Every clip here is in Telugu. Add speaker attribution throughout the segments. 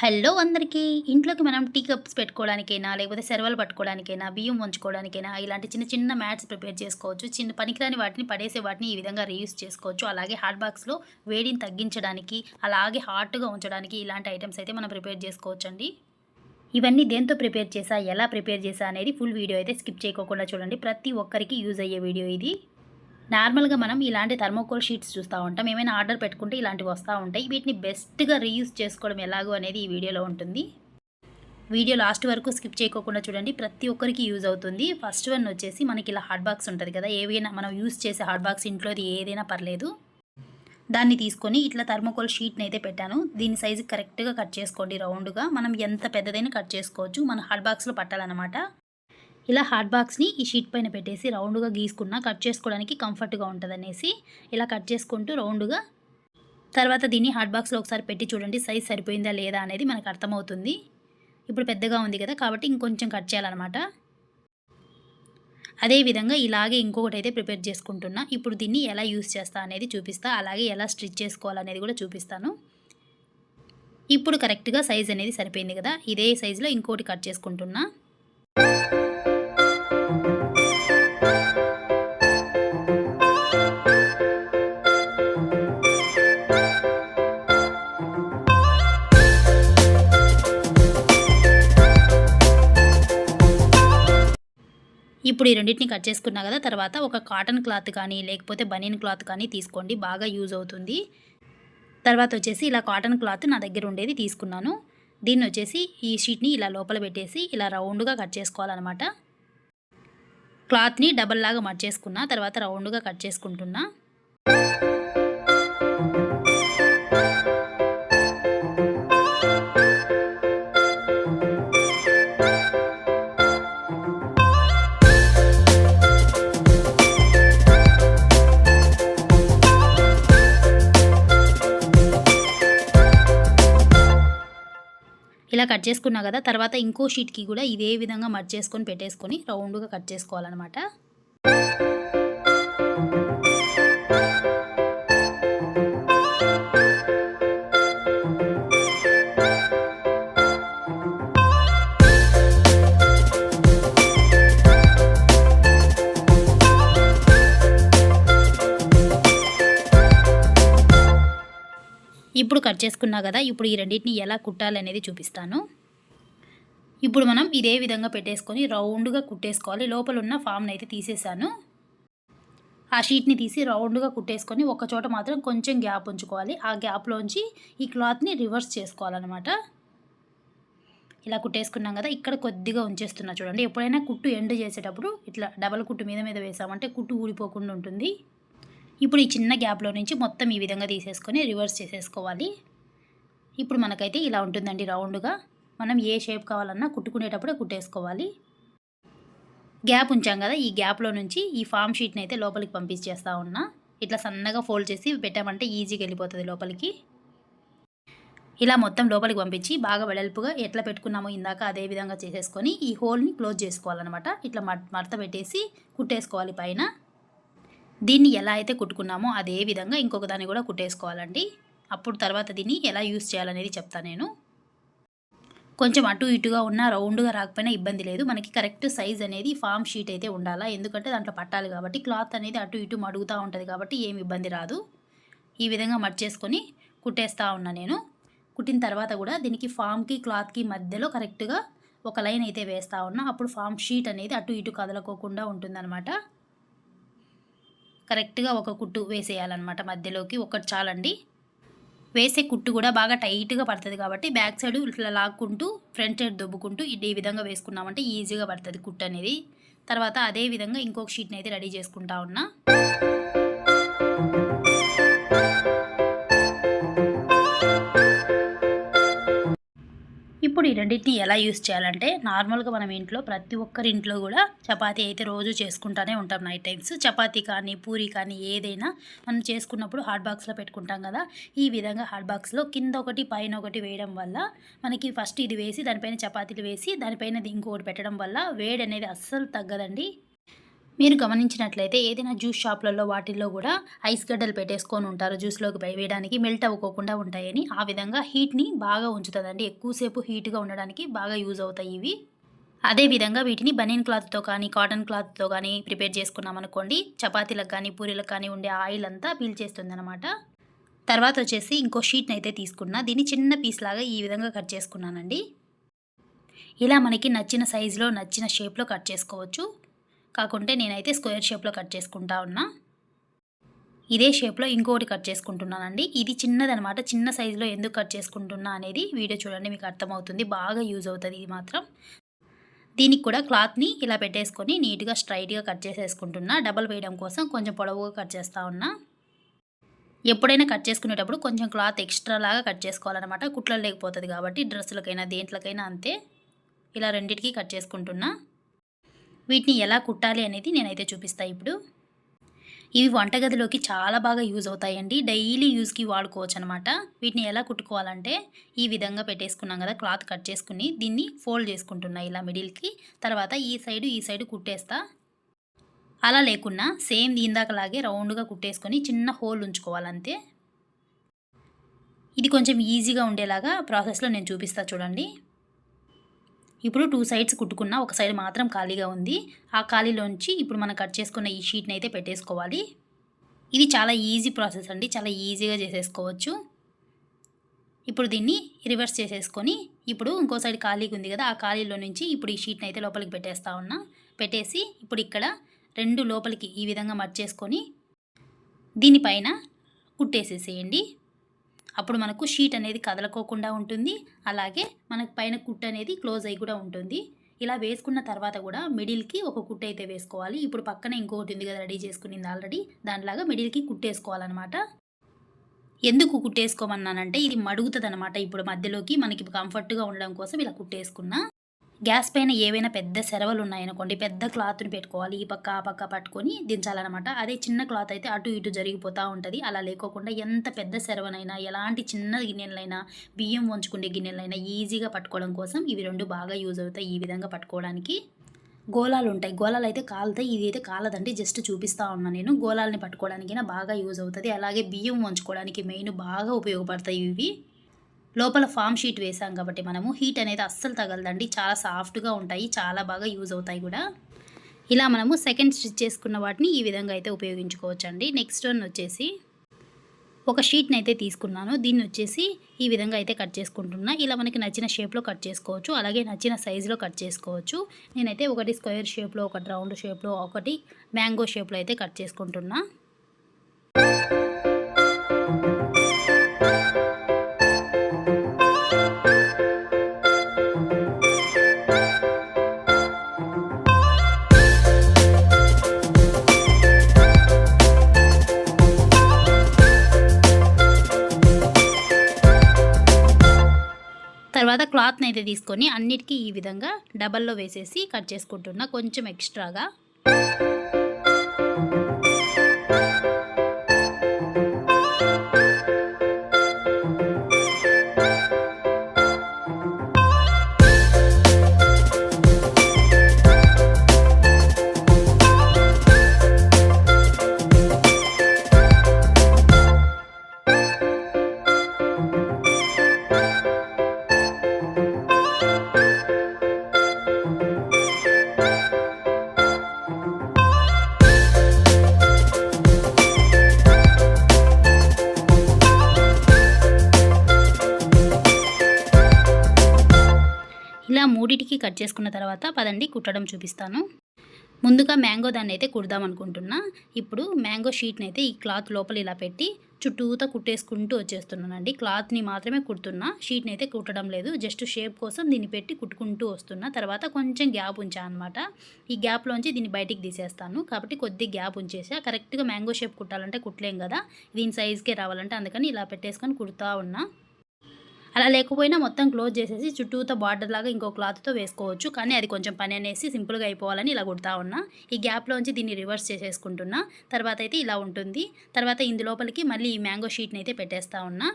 Speaker 1: హలో అందరికీ. ఇంట్లోకి మనం టీ కప్స్ పెట్టుకోవడానికైనా లేకపోతే సెరవలు పట్టుకోవడానికైనా బియ్యం వంచుకోవడానికైనా ఇలాంటి చిన్న చిన్న మ్యాట్స్ ప్రిపేర్ చేసుకోవచ్చు. చిన్న పనికిరాని వాటిని పడేసే వాటిని ఈ విధంగా రీయూస్ చేసుకోవచ్చు. అలాగే హాట్ బాక్స్లో వేడిని తగ్గించడానికి అలాగే హాట్గా ఉంచడానికి ఇలాంటి ఐటమ్స్ అయితే మనం ప్రిపేర్ చేసుకోవచ్చండి. ఇవన్నీ దేంతో ప్రిపేర్ చేసా ఎలా ప్రిపేర్ చేసా అనేది ఫుల్ వీడియో అయితే స్కిప్ చేయకోకుండా చూడండి. ప్రతి ఒక్కరికి యూజ్ అయ్యే వీడియో ఇది. నార్మల్గా మనం ఇలాంటి థర్మోకోల్ షీట్స్ చూస్తూ ఉంటాం. ఏమైనా ఆర్డర్ పెట్టుకుంటే ఇలాంటివి వస్తూ ఉంటాయి. వీటిని బెస్ట్గా రీయూజ్ చేసుకోవడం ఎలాగో అనేది ఈ వీడియోలో ఉంటుంది. వీడియో లాస్ట్ వరకు స్కిప్ చేయకోకుండా చూడండి. ప్రతి ఒక్కరికి యూజ్ అవుతుంది. ఫస్ట్ వన్ వచ్చేసి మనకి ఇలా హాట్ బాక్స్ ఉంటుంది కదా. ఏవైనా మనం యూజ్ చేసే హాట్ బాక్స్ ఇంట్లోది ఏదైనా పర్లేదు. దాన్ని తీసుకొని ఇట్లా థర్మోకోల్ షీట్ని అయితే పెట్టాను. దీని సైజు కరెక్ట్గా కట్ చేసుకోండి రౌండ్గా. మనం ఎంత పెద్దదైనా కట్ చేసుకోవచ్చు. మన హాట్ బాక్స్లో పట్టాలన్నమాట. ఇలా హాట్ బాక్స్ని ఈ షీట్ పైన పెట్టేసి రౌండ్గా గీసుకున్న కట్ చేసుకోవడానికి కంఫర్ట్గా ఉంటుందనేసి ఇలా కట్ చేసుకుంటూ రౌండ్గా. తర్వాత దీన్ని హాట్ బాక్స్లో ఒకసారి పెట్టి చూడండి సైజ్ సరిపోయిందా లేదా అనేది మనకు అర్థమవుతుంది. ఇప్పుడు పెద్దగా ఉంది కదా కాబట్టి ఇంకొంచెం కట్ చేయాలన్నమాట. అదేవిధంగా ఇలాగే ఇంకొకటి అయితే ప్రిపేర్ చేసుకుంటున్నా. ఇప్పుడు దీన్ని ఎలా యూస్ చేస్తా అనేది చూపిస్తా అలాగే ఎలా స్టిచ్ చేసుకోవాలనేది కూడా చూపిస్తాను. ఇప్పుడు కరెక్ట్గా సైజ్ అనేది సరిపోయింది కదా ఇదే సైజులో ఇంకోటి కట్ చేసుకుంటున్నా. ఇప్పుడు ఈ రెండింటిని కట్ చేసుకున్నా కదా తర్వాత ఒక కాటన్ క్లాత్ కానీ లేకపోతే బనీన్ క్లాత్ కానీ తీసుకోండి బాగా యూజ్ అవుతుంది. తర్వాత వచ్చేసి ఇలా కాటన్ క్లాత్ నా దగ్గర ఉండేది తీసుకున్నాను. దీన్ని వచ్చేసి ఈ షీట్ని ఇలా లోపల పెట్టేసి ఇలా రౌండ్గా కట్ చేసుకోవాలన్నమాట. క్లాత్ని డబల్ లాగా మర్చేసుకున్నా తర్వాత రౌండ్గా కట్ చేసుకుంటున్నా. ఇలా కట్ చేసుకున్నా కదా తర్వాత ఇంకో షీట్కి కూడా ఇదే విధంగా మర్చేసుకొని పెట్టేసుకొని రౌండ్గా కట్ చేసుకోవాలన్నమాట. ఇప్పుడు కట్ చేసుకున్నా కదా ఇప్పుడు ఈ రెండింటిని ఎలా కుట్టాలనేది చూపిస్తాను. ఇప్పుడు మనం ఇదే విధంగా పెట్టేసుకొని రౌండ్గా కుట్టేసుకోవాలి. లోపల ఉన్న ఫామ్ని అయితే తీసేసాను. ఆ షీట్ని తీసి రౌండ్గా కుట్టేసుకొని ఒక చోట మాత్రం కొంచెం గ్యాప్ ఉంచుకోవాలి. ఆ గ్యాప్లోంచి ఈ క్లాత్ని రివర్స్ చేసుకోవాలన్నమాట. ఇలా కుట్టేసుకున్నాం కదా ఇక్కడ కొద్దిగా ఉంచేస్తున్నా చూడండి. ఎప్పుడైనా కుట్టు ఎండ్ చేసేటప్పుడు ఇట్లా డబల్ కుట్టు మీద మీద వేసామంటే కుట్టు ఊడిపోకుండా ఉంటుంది. ఇప్పుడు ఈ చిన్న గ్యాప్లో నుంచి మొత్తం ఈ విధంగా తీసేసుకొని రివర్స్ చేసేసుకోవాలి. ఇప్పుడు మనకైతే ఇలా ఉంటుందండి రౌండ్గా. మనం ఏ షేప్ కావాలన్నా కుట్టుకునేటప్పుడే కుట్టేసుకోవాలి. గ్యాప్ ఉంచాం కదా ఈ గ్యాప్లో నుంచి ఈ ఫామ్ షీట్ని అయితే లోపలికి పంపించేస్తా ఉన్నా. ఇట్లా సన్నగా ఫోల్డ్ చేసి పెట్టామంటే ఈజీగా వెళ్ళిపోతుంది లోపలికి. ఇలా మొత్తం లోపలికి పంపించి బాగా వెడల్పుగా ఎట్లా పెట్టుకున్నామో ఇందాక అదే విధంగా చేసేసుకొని ఈ హోల్ని క్లోజ్ చేసుకోవాలన్నమాట. ఇట్లా మడత పెట్టేసి కుట్టేసుకోవాలి పైన. దీన్ని ఎలా అయితే కుట్టుకున్నామో అదే విధంగా ఇంకొక దాన్ని కూడా కుట్టేసుకోవాలండి. అప్పుడు తర్వాత దీన్ని ఎలా యూస్ చేయాలనేది చెప్తాను నేను. కొంచెం అటు ఇటుగా ఉన్న రౌండ్గా రాకపోయినా ఇబ్బంది లేదు. మనకి కరెక్ట్ సైజ్ అనేది ఫామ్ షీట్ అయితే ఉండాలా? ఎందుకంటే దాంట్లో పట్టాలి కాబట్టి క్లాత్ అనేది అటు ఇటు మడుగుతూ ఉంటుంది కాబట్టి ఏమి ఇబ్బంది రాదు. ఈ విధంగా మర్చేసుకొని కుట్టేస్తూ ఉన్నా నేను. కుట్టిన తర్వాత కూడా దీనికి ఫామ్కి క్లాత్కి మధ్యలో కరెక్ట్గా ఒక లైన్ అయితే వేస్తూ ఉన్నా. అప్పుడు ఫామ్ షీట్ అనేది అటు ఇటు కదలకోకుండా ఉంటుందన్నమాట. కరెక్ట్గా ఒక కుట్టు వేసేయాలన్నమాట మధ్యలోకి. ఒకటి చాలండి. వేసే కుట్టు కూడా బాగా టైట్గా పడుతుంది కాబట్టి బ్యాక్ సైడ్ ఇట్లా లాక్కుంటూ ఫ్రంట్ సైడ్ దొబ్బుకుంటూ ఈ విధంగా వేసుకున్నామంటే ఈజీగా పడుతుంది కుట్టు అనేది తర్వాత అదే విధంగా ఇంకొక షీట్ని అయితే రెడీ చేసుకుంటా ఉన్నా. ఇప్పుడు ఈ రెండింటిని ఎలా యూస్ చేయాలంటే నార్మల్గా మనం ఇంట్లో ప్రతి ఒక్కరి ఇంట్లో కూడా చపాతీ అయితే రోజు చేసుకుంటానే ఉంటాం నైట్ టైమ్స్. చపాతీ కానీ పూరి కానీ ఏదైనా మనం చేసుకున్నప్పుడు హాట్ బాక్స్లో పెట్టుకుంటాం కదా. ఈ విధంగా హాట్ బాక్స్లో కింద ఒకటి పైన ఒకటి వేయడం వల్ల మనకి ఫస్ట్ ఇది వేసి దానిపైన చపాతీలు వేసి దానిపైన ఇంకొకటి పెట్టడం వల్ల వేడి అనేది అస్సలు తగ్గదండి. మీరు గమనించినట్లయితే ఏదైనా జ్యూస్ షాప్లలో వాటిల్లో కూడా ఐస్ గడ్డలు పెట్టేసుకొని ఉంటారు. జ్యూస్లోకి వేయడానికి మెల్ట్ అవ్వకోకుండా ఉంటాయని. ఆ విధంగా హీట్ని బాగా ఉంచుతుందండి. ఎక్కువసేపు హీట్గా ఉండడానికి బాగా యూజ్ అవుతాయి ఇవి. అదే విధంగా వీటిని బనీన్ క్లాత్తో కానీ కాటన్ క్లాత్తో కానీ ప్రిపేర్ చేసుకున్నామనుకోండి చపాతీలకు కానీ పూరీలకు కానీ ఉండే ఆయిల్ అంతా పీల్చేస్తుంది అనమాట తర్వాత వచ్చేసి ఇంకో షీట్ని అయితే తీసుకున్నా. దీన్ని చిన్న పీస్ లాగా ఈ విధంగా కట్ చేసుకున్నానండి. ఇలా మనకి నచ్చిన సైజులో నచ్చిన షేప్లో కట్ చేసుకోవచ్చు. కాకుంటే నేనైతే స్క్వేర్ షేప్లో కట్ చేసుకుంటా ఉన్నా. ఇదే షేప్లో ఇంకొకటి కట్ చేసుకుంటున్నానండి. ఇది చిన్నదనమాట. చిన్న సైజులో ఎందుకు కట్ చేసుకుంటున్నా అనేది వీడియో చూడండి మీకు అర్థమవుతుంది. బాగా యూజ్ అవుతుంది ఇది మాత్రం. దీనికి కూడా క్లాత్ని ఇలా పెట్టేసుకొని నీట్గా స్ట్రైట్గా కట్ చేసేసుకుంటున్నా. డబల్ వేయడం కోసం కొంచెం పొడవుగా కట్ చేస్తూ ఉన్నా. ఎప్పుడైనా కట్ చేసుకునేటప్పుడు కొంచెం క్లాత్ ఎక్స్ట్రా లాగా కట్ చేసుకోవాలన్నమాట. కుట్లలో లేకపోతుంది కాబట్టి డ్రెస్సులకైనా దేంట్లకైనా అంతే. ఇలా రెండింటికి కట్ చేసుకుంటున్నా. వీటిని ఎలా కుట్టాలి అనేది నేనైతే చూపిస్తాను ఇప్పుడు. ఇవి వంటగదిలోకి చాలా బాగా యూజ్ అవుతాయండి. డైలీ యూజ్కి వాడుకోవచ్చు అనమాట వీటిని ఎలా కుట్టుకోవాలంటే ఈ విధంగా పెట్టేసుకున్నాం కదా క్లాత్ కట్ చేసుకుని దీన్ని ఫోల్డ్ చేసుకుంటున్నా ఇలా మిడిల్కి. తర్వాత ఈ సైడు ఈ సైడు కుట్టేస్తా. అలా లేకున్నా సేమ్ ఇందాకలాగే రౌండ్గా కుట్టేసుకొని చిన్న హోల్ ఉంచుకోవాలంతే. ఇది కొంచెం ఈజీగా ఉండేలాగా ప్రాసెస్లో నేను చూపిస్తా చూడండి. ఇప్పుడు టూ సైడ్స్ కుట్టుకున్న ఒక సైడ్ మాత్రం ఖాళీగా ఉంది. ఆ ఖాళీలోంచి ఇప్పుడు మనం కట్ చేసుకున్న ఈ షీట్ని అయితే పెట్టేసుకోవాలి. ఇది చాలా ఈజీ ప్రాసెస్ అండి. చాలా ఈజీగా చేసేసుకోవచ్చు. ఇప్పుడు దీన్ని రివర్స్ చేసేసుకొని ఇప్పుడు ఇంకో సైడ్ ఖాళీగా ఉంది కదా ఆ ఖాళీలో నుంచి ఇప్పుడు ఈ షీట్ని అయితే లోపలికి పెట్టేస్తా ఉన్నా. పెట్టేసి ఇప్పుడు ఇక్కడ రెండు లోపలికి ఈ విధంగా మర్చేసుకొని దీనిపైన కుట్టేసేసేయండి. అప్పుడు మనకు షీట్ అనేది కదలకోకుండా ఉంటుంది. అలాగే మనకు పైన కుట్ అనేది క్లోజ్ అయ్యి కూడా ఉంటుంది. ఇలా వేసుకున్న తర్వాత కూడా మిడిల్కి ఒక కుట్టు అయితే వేసుకోవాలి. ఇప్పుడు పక్కన ఇంకొకటి ఉంది కదా రెడీ చేసుకునింది ఆల్రెడీ. దానిలాగా మిడిల్కి కుట్టేసుకోవాలన్నమాట. ఎందుకు కుట్టేసుకోమన్నానంటే ఇది మడుగుతుంది అనమాట ఇప్పుడు మధ్యలోకి మనకి కంఫర్ట్గా ఉండడం కోసం ఇలా కుట్టేసుకున్నా. గ్యాస్ పైన ఏవైనా పెద్ద సెరవలు ఉన్నాయనుకోండి పెద్ద క్లాత్ని పెట్టుకోవాలి ఈ పక్క ఆ పక్క పట్టుకొని దించాలన్నమాట. అదే చిన్న క్లాత్ అయితే అటు ఇటు జరిగిపోతూ ఉంటుంది. అలా లేకోకుండా ఎంత పెద్ద సెరవనైనా ఎలాంటి చిన్న గిన్నెలైనా బియ్యం వంచుకునే గిన్నెలైనా ఈజీగా పట్టుకోవడం కోసం ఇవి రెండు బాగా యూజ్ అవుతాయి ఈ విధంగా పట్టుకోవడానికి. గోళాలు ఉంటాయి. గోళాలు అయితే కాలుతాయి. ఇది అయితే కాలదండి. జస్ట్ చూపిస్తా ఉన్నాను నేను. గోళాలని పట్టుకోవడానికి బాగా యూజ్ అవుతుంది. అలాగే బియ్యం వంచుకోవడానికి మెయిన్ బాగా ఉపయోగపడతాయి ఇవి. లోపల ఫామ్ షీట్ వేసాం కాబట్టి మనము. హీట్ అనేది అస్సలు తగలదండి. చాలా సాఫ్ట్గా ఉంటాయి. చాలా బాగా యూజ్ అవుతాయి కూడా. ఇలా మనము సెకండ్ స్టిచ్ చేసుకున్న వాటిని ఈ విధంగా అయితే ఉపయోగించుకోవచ్చండి. నెక్స్ట్ వన్ వచ్చేసి ఒక షీట్ని అయితే తీసుకున్నాను. దీన్ని వచ్చేసి ఈ విధంగా అయితే కట్ చేసుకుంటున్నా. ఇలా మనకి నచ్చిన షేప్లో కట్ చేసుకోవచ్చు. అలాగే నచ్చిన సైజులో కట్ చేసుకోవచ్చు. నేనైతే ఒకటి స్క్వేర్ షేప్లో ఒకటి రౌండ్ షేప్లో ఒకటి మ్యాంగో షేప్లో అయితే కట్ చేసుకుంటున్నా. తర్వాత క్లాత్ని అయితే తీసుకొని అన్నిటికీ ఈ విధంగా డబల్లో వేసేసి కట్ చేసుకుంటున్నా కొంచెం ఎక్స్ట్రాగా. కట్ చేసుకున్న తర్వాత పదండి కుట్టడం చూపిస్తాను. ముందుగా మ్యాంగో దాన్ని అయితే కుడదాం అనుకుంటున్నా. ఇప్పుడు మ్యాంగో షీట్ని అయితే ఈ క్లాత్ లోపల ఇలా పెట్టి చుట్టూతా కుట్టేసుకుంటూ వచ్చేస్తున్నానండి. క్లాత్ని మాత్రమే కుడుతున్నా. షీట్ని అయితే కుట్టడం లేదు. జస్ట్ షేప్ కోసం దీన్ని పెట్టి కుట్టుకుంటూ వస్తున్నా. తర్వాత కొంచెం గ్యాప్ ఉంచా అనమాట ఈ గ్యాప్లోంచి దీన్ని బయటికి తీసేస్తాను. కాబట్టి కొద్ది గ్యాప్ ఉంచేసా. కరెక్ట్గా మ్యాంగో షేప్ కుట్టాలంటే కుట్టలేం కదా. దీని సైజ్కే రావాలంటే అందుకని ఇలా పెట్టేసుకొని కుడుతూ ఉన్నా. అలా లేకపోయినా మొత్తం క్లోజ్ చేసేసి చుట్టూతో బార్డర్ లాగా ఇంకో క్లాత్తో వేసుకోవచ్చు. కానీ అది కొంచెం పని అనేసి సింపుల్గా అయిపోవాలని ఇలా కుడతా ఉన్నా. ఈ గ్యాప్లోంచి దీన్ని రివర్స్ చేసేసుకుంటున్నా. తర్వాత అయితే ఇలా ఉంటుంది. తర్వాత ఇందు లోపలికి మళ్ళీ ఈ మ్యాంగో షీట్ని అయితే పెట్టేస్తా ఉన్నా.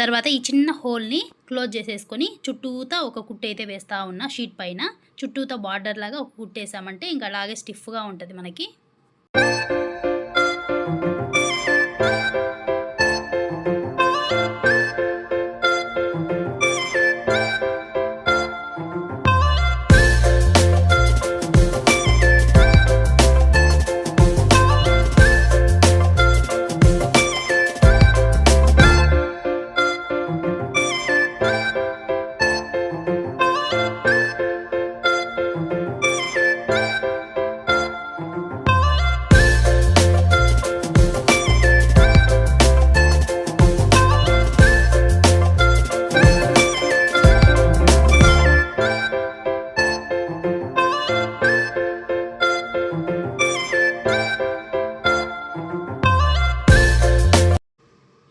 Speaker 1: తర్వాత ఈ చిన్న హోల్ని క్లోజ్ చేసేసుకొని చుట్టూతా ఒక కుట్టు అయితే వేస్తూ ఉన్నా షీట్ పైన. చుట్టూతో బార్డర్ లాగా ఒక కుట్టేసామంటే ఇంకా అలాగే స్టిఫ్గా ఉంటుంది మనకి.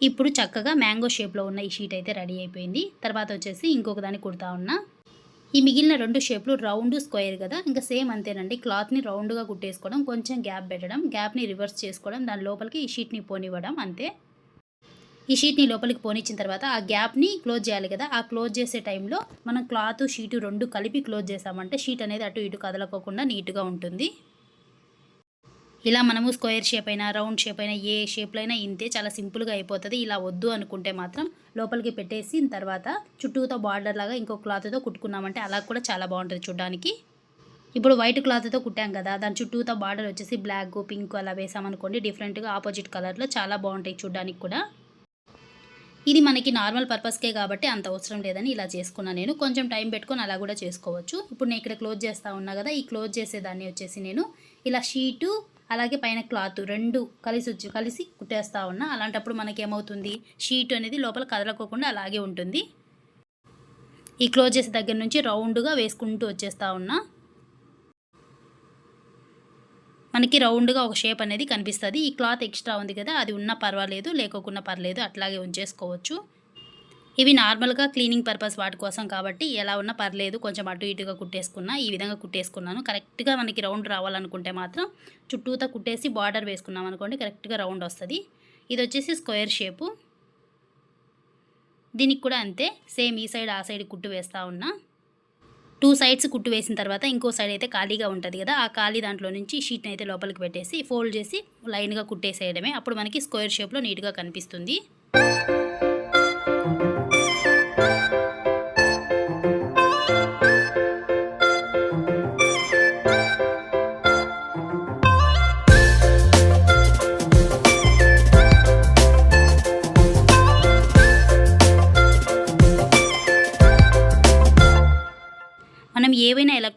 Speaker 1: ఇప్పుడు చక్కగా మ్యాంగో షేప్లో ఉన్న ఈ షీట్ అయితే రెడీ అయిపోయింది. తర్వాత వచ్చేసి ఇంకొక దాన్ని కుడతా ఉన్నా. ఈ మిగిలిన రెండు షేప్లు రౌండ్ స్క్వేర్ కదా ఇంకా సేమ్ అంతేనండి. క్లాత్ని రౌండ్గా కుట్టేసుకోవడం కొంచెం గ్యాప్ పెట్టడం గ్యాప్ని రివర్స్ చేసుకోవడం దాని లోపలికి ఈ షీట్ని పోనివ్వడం అంతే. ఈ షీట్ని లోపలికి పోనిచ్చిన తర్వాత ఆ గ్యాప్ని క్లోజ్ చేయాలి కదా ఆ క్లోజ్ చేసే టైంలో మనం క్లాత్ షీటు రెండు కలిపి క్లోజ్ చేసామంటే షీట్ అనేది అటు ఇటు కదలకోకుండా నీట్గా ఉంటుంది. ఇలా మనము స్క్వేర్ షేప్ అయినా రౌండ్ షేప్ అయినా ఏ షేప్లో అయినా ఇంతే చాలా సింపుల్గా అయిపోతుంది. ఇలా వద్దు అనుకుంటే మాత్రం లోపలికి పెట్టేసి తర్వాత చుట్టూతో బార్డర్ లాగా ఇంకో క్లాత్తో కుట్టుకున్నామంటే అలా కూడా చాలా బాగుంటుంది చూడడానికి. ఇప్పుడు వైట్ క్లాత్తో కుట్టాం కదా దాని చుట్టూతో బార్డర్ వచ్చేసి బ్లాక్ పింక్ అలా వేసామనుకోండి డిఫరెంట్గా ఆపోజిట్ కలర్లో చాలా బాగుంటాయి చూడడానికి కూడా. ఇది మనకి నార్మల్ పర్పస్కే కాబట్టి అంత అవసరం లేదని ఇలా చేసుకున్నాను నేను. కొంచెం టైం పెట్టుకొని అలా కూడా చేసుకోవచ్చు. ఇప్పుడు నేను ఇక్కడ క్లోజ్ చేస్తూ ఉన్నా కదా ఈ క్లోజ్ చేసేదాన్ని వచ్చేసి నేను ఇలా షీటు అలాగే పైన క్లాత్ రెండు కలిసి వచ్చి కలిసి కుట్టేస్తూ ఉన్నా. అలాంటప్పుడు మనకి ఏమవుతుంది షీట్ అనేది లోపల కదలకోకుండా అలాగే ఉంటుంది. ఈ క్లోజ్ చేసే దగ్గర నుంచి రౌండ్గా వేసుకుంటూ వచ్చేస్తూ ఉన్నా. మనకి రౌండ్గా ఒక షేప్ అనేది కనిపిస్తుంది. ఈ క్లాత్ ఎక్స్ట్రా ఉంది కదా అది ఉన్నా పర్వాలేదు లేకోకుండా పర్లేదు అట్లాగే ఉంచేసుకోవచ్చు. ఇవి నార్మల్గా క్లీనింగ్ పర్పస్ వాటి కోసం కాబట్టి ఎలా ఉన్నా పర్లేదు కొంచెం అటు ఇటుగా కుట్టేసుకున్నా ఈ విధంగా కుట్టేసుకున్నాను. కరెక్ట్గా మనకి రౌండ్ రావాలనుకుంటే మాత్రం చుట్టూతా కుట్టేసి బార్డర్ వేసుకున్నాం అనుకోండి కరెక్ట్గా రౌండ్ వస్తుంది. ఇది వచ్చేసి స్క్వేర్ షేపు. దీనికి కూడా అంతే సేమ్ ఈ సైడ్ ఆ సైడ్ కుట్టు వేస్తూ ఉన్నా. టూ సైడ్స్ కుట్టు వేసిన తర్వాత ఇంకో సైడ్ అయితే ఖాళీగా ఉంటుంది కదా ఆ ఖాళీ దాంట్లో నుంచి షీట్ని అయితే లోపలికి పెట్టేసి ఫోల్డ్ చేసి లైన్గా కుట్టేసేయడమే. అప్పుడు మనకి స్క్వేర్ షేప్లో నీట్గా కనిపిస్తుంది.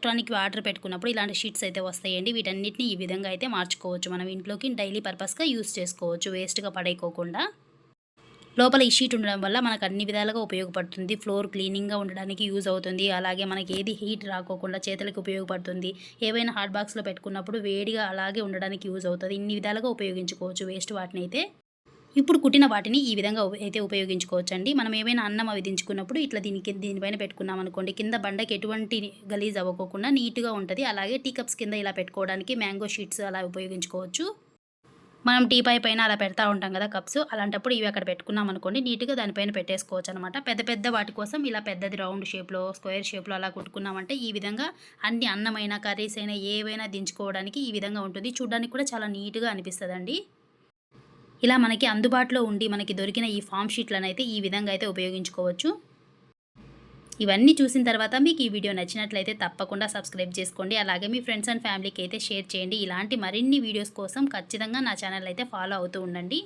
Speaker 1: ఎలక్ట్రానిక్ ఆర్డర్ పెట్టుకున్నప్పుడు ఇలాంటి షీట్స్ అయితే వస్తాయండి. వీటన్నిటిని ఈ విధంగా అయితే మార్చుకోవచ్చు. మనం ఇంట్లోకి డైలీ పర్పస్గా యూస్ చేసుకోవచ్చు. వేస్ట్గా పడేయకోకుండా. లోపల ఈ షీట్ ఉండడం వల్ల మనకు అన్ని విధాలుగా ఉపయోగపడుతుంది. ఫ్లోర్ క్లీనింగ్గా ఉండడానికి యూజ్ అవుతుంది. అలాగే మనకి ఏది హీట్ రాకోకుండా చేతులకు ఉపయోగపడుతుంది. ఏవైనా హాట్ బాక్స్లో పెట్టుకున్నప్పుడు వేడిగా అలాగే ఉండడానికి యూజ్ అవుతుంది. ఇన్ని విధాలుగా ఉపయోగించుకోవచ్చు వేస్ట్ వాటిని అయితే. ఇప్పుడు కుట్టిన వాటిని ఈ విధంగా అయితే ఉపయోగించుకోవచ్చు అండి మనం ఏమైనా అన్నం అవి దించుకున్నప్పుడు ఇట్లా దీనికి దీనిపైన పెట్టుకున్నాం అనుకోండి కింద బండకి ఎటువంటి గలీజ్ అవ్వకోకుండా నీట్గా ఉంటుంది. అలాగే టీ కప్స్ కింద ఇలా పెట్టుకోవడానికి మ్యాంగో షీట్స్ అలా ఉపయోగించుకోవచ్చు. మనం టీ పై పైన అలా పెడతా ఉంటాం కదా కప్స్. అలాంటప్పుడు ఇవి అక్కడ పెట్టుకున్నాం అనుకోండి నీట్గా దానిపైన పెట్టేసుకోవచ్చు అనమాట పెద్ద పెద్ద వాటి కోసం ఇలా పెద్దది రౌండ్ షేప్లో స్క్వేర్ షేప్లో అలా కుట్టుకున్నామంటే ఈ విధంగా అన్ని అన్నమైన కర్రీస్ అయినా ఏవైనా దించుకోవడానికి ఈ విధంగా ఉంటుంది. చూడడానికి కూడా చాలా నీట్గా అనిపిస్తుందండి. ఇలా మనకి అందుబాటులో ఉండి మనకి దొరికిన ఈ ఫామ్ షీట్లను అయితే ఈ విధంగా అయితే ఉపయోగించుకోవచ్చు. ఇవన్నీ చూసిన తర్వాత మీకు ఈ వీడియో నచ్చినట్లయితే తప్పకుండా సబ్స్క్రైబ్ చేసుకోండి. అలాగే మీ ఫ్రెండ్స్ అండ్ ఫ్యామిలీకి అయితే షేర్ చేయండి. ఇలాంటి మరిన్ని వీడియోస్ కోసం ఖచ్చితంగా నా ఛానల్ అయితే ఫాలో అవుతూ ఉండండి.